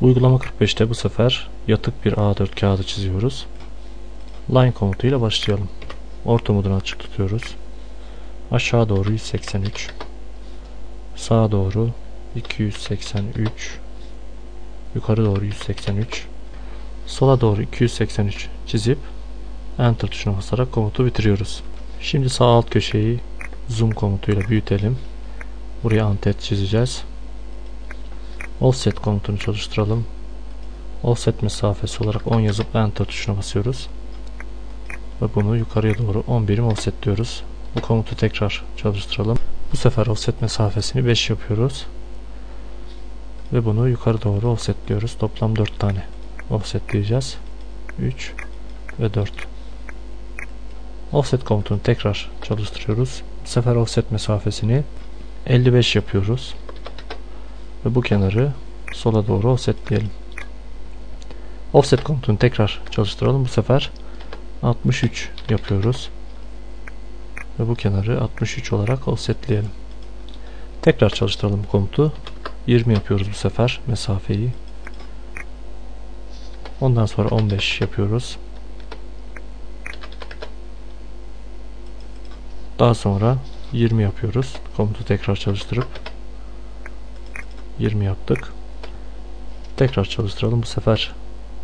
Uygulama 45'te bu sefer yatık bir A4 kağıdı çiziyoruz. Line komutuyla başlayalım. Orta modunu açık tutuyoruz. Aşağı doğru 183. Sağa doğru 283. Yukarı doğru 183. Sola doğru 283 çizip Enter tuşuna basarak komutu bitiriyoruz. Şimdi sağ alt köşeyi zoom komutuyla büyütelim. Buraya antet çizeceğiz. Offset komutunu çalıştıralım. Offset mesafesi olarak 10 yazıp Enter tuşuna basıyoruz. Ve bunu yukarıya doğru 10 birim offset diyoruz. Bu komutu tekrar çalıştıralım. Bu sefer offset mesafesini 5 yapıyoruz. Ve bunu yukarı doğru offsetliyoruz. Toplam 4 tane offsetleyeceğiz. 3 ve 4. Offset komutunu tekrar çalıştırıyoruz. Bu sefer offset mesafesini 55 yapıyoruz. Ve bu kenarı sola doğru offsetleyelim. Offset komutunu tekrar çalıştıralım. Bu sefer 63 yapıyoruz. Ve bu kenarı 63 olarak offsetleyelim. Tekrar çalıştıralım bu komutu. 20 yapıyoruz bu sefer mesafeyi. Ondan sonra 15 yapıyoruz. Daha sonra 20 yapıyoruz. Komutu tekrar çalıştırıp 20 yaptık. Tekrar çalıştıralım. Bu sefer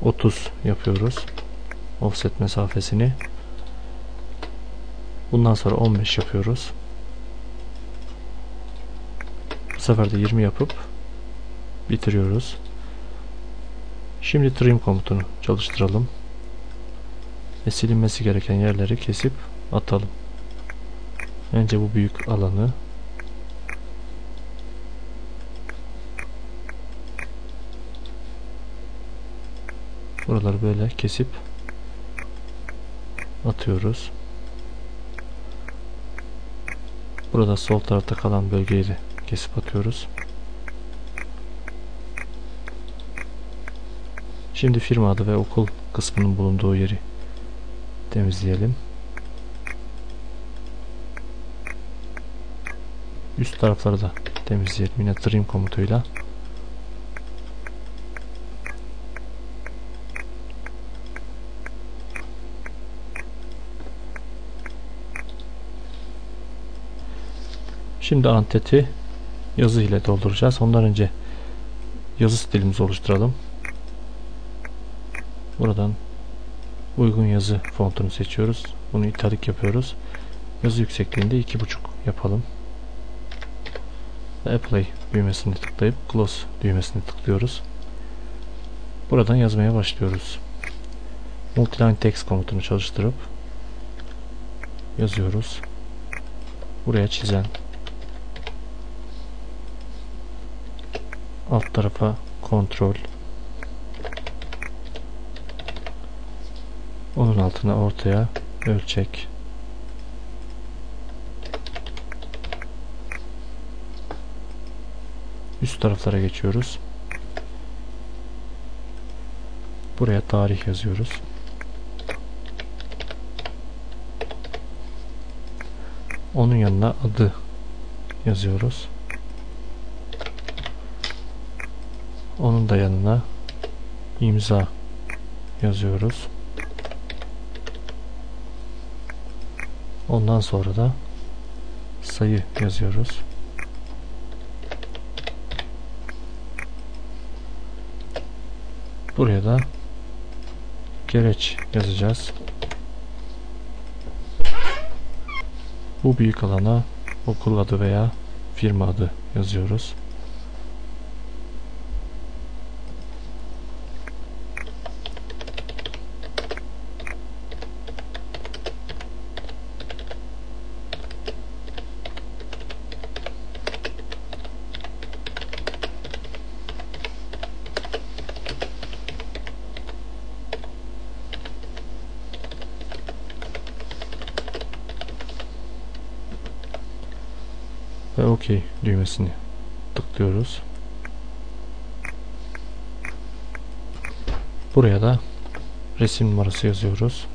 30 yapıyoruz. Offset mesafesini. Bundan sonra 15 yapıyoruz. Bu sefer de 20 yapıp bitiriyoruz. Şimdi trim komutunu çalıştıralım. Ve silinmesi gereken yerleri kesip atalım. Önce bu büyük alanı buraları böyle kesip atıyoruz. Burada sol tarafta kalan bölgeyi de kesip atıyoruz. Şimdi firma adı ve okul kısmının bulunduğu yeri temizleyelim. Üst tarafları da temizleyelim yine trim komutuyla. Şimdi anteti yazı ile dolduracağız. Ondan önce yazı stilimizi oluşturalım. Buradan uygun yazı fontunu seçiyoruz. Bunu italik yapıyoruz. Yazı yüksekliğinde 2.5 yapalım. Apply düğmesini tıklayıp Close düğmesini tıklıyoruz. Buradan yazmaya başlıyoruz. Multiline text komutunu çalıştırıp yazıyoruz. Buraya çizen alt tarafa kontrol. Onun altına ortaya ölçek. Üst taraflara geçiyoruz. Buraya tarih yazıyoruz. Onun yanına adı yazıyoruz onun da yanına imza yazıyoruz. Ondan sonra da sayı yazıyoruz. Buraya da gereç yazacağız. Bu büyük alana okul adı veya firma adı yazıyoruz ve OK düğmesini tıklıyoruz. Buraya da resim numarası yazıyoruz.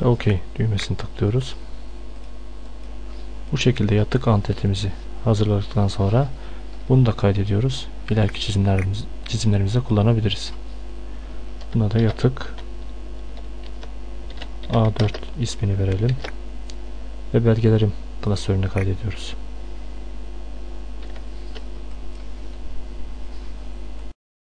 Ve OK düğmesini tıklıyoruz. Bu şekilde yatık antetimizi hazırladıktan sonra bunu da kaydediyoruz. İleriki çizimlerimiz, çizimlerimizde kullanabiliriz. Buna da yatık A4 ismini verelim ve belgelerim klasörüne kaydediyoruz.